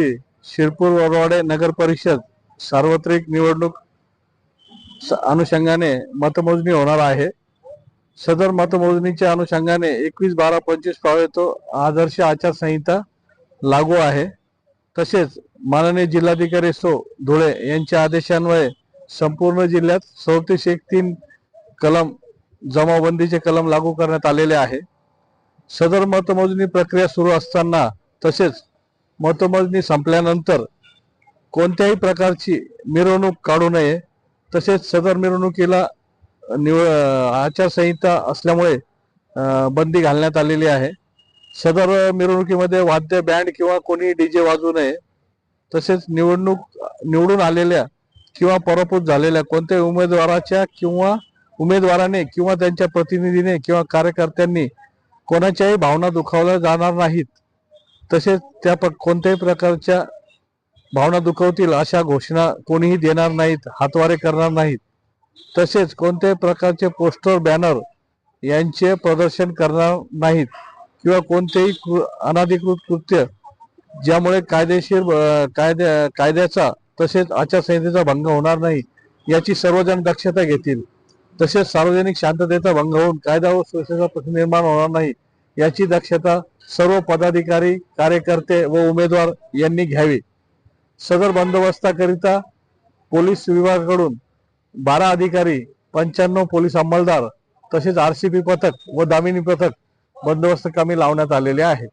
शिरपूर वरवाडे नगर परिषद सार्वत्रिक निवडणूक अनुषंगाने मतमोजणी होणार आहे. सदर मतमोजणीच्या अनुषंगाने एकवीस बारा पंचवीस पावेतो आदर्श आचारसंहिता लागू आहे. तसेच माननीय जिल्हाधिकारी सो धुळे यांच्या आदेशान्वये संपूर्ण जिल्ह्यात चौतीस एक तीन कलम जमावबंदीचे कलम लागू करण्यात आलेले आहे. सदर मतमोजणी प्रक्रिया सुरू असताना तसेच मतमोजणी संपल्यानंतर कोणत्याही प्रकारची मिरवणूक काढू नये. तसेच सदर मिरवणुकीला निव आचारसंहिता असल्यामुळे बंदी घालण्यात आलेली आहे. सदर मिरवणुकीमध्ये वाद्य बँड किंवा कोणी डीजे वाजू नये. तसेच निवडणूक निवडून आलेल्या किंवा पराभूत झालेल्या कोणत्याही उमेदवाराच्या किंवा उमेदवाराने किंवा त्यांच्या प्रतिनिधीने किंवा कार्यकर्त्यांनी कोणाच्याही भावना दुखावल्या जाणार नाहीत. तसेच त्या प- कोणत्याही प्रकारच्या भावना दुखवतील अशा घोषणा कोणीही देणार नाहीत हातवारे करणार नाहीत. तसेच कोणत्याही प्रकारचे पोस्टर बॅनर यांचे प्रदर्शन करणार नाहीत किंवा कोणतेही कृ- अनाधिकृत कृत्य ज्यामुळे कायदेशीर कायद्या कायद्याचा तसेच आचारसंहितेचा भंग होणार नाही याची सर्वजण दक्षता घेतील. तसेच सार्वजनिक शांततेचा भंग होऊन कायदा व सुरक्षेचा प्रश्न निर्माण होणार नाही याची दक्षता सर्व पदाधिकारी कार्यकर्ते व उमेदवार यांनी घ्यावी. सदर बंदोबस्ताकरिता पोलीस विभागाकडून बारा अधिकारी पंच्याण्णव पोलीस अंमलदार तसेच आरसीपी पथक व दामिनी पथक बंदोबस्त कामी लावण्यात आलेले आहेत.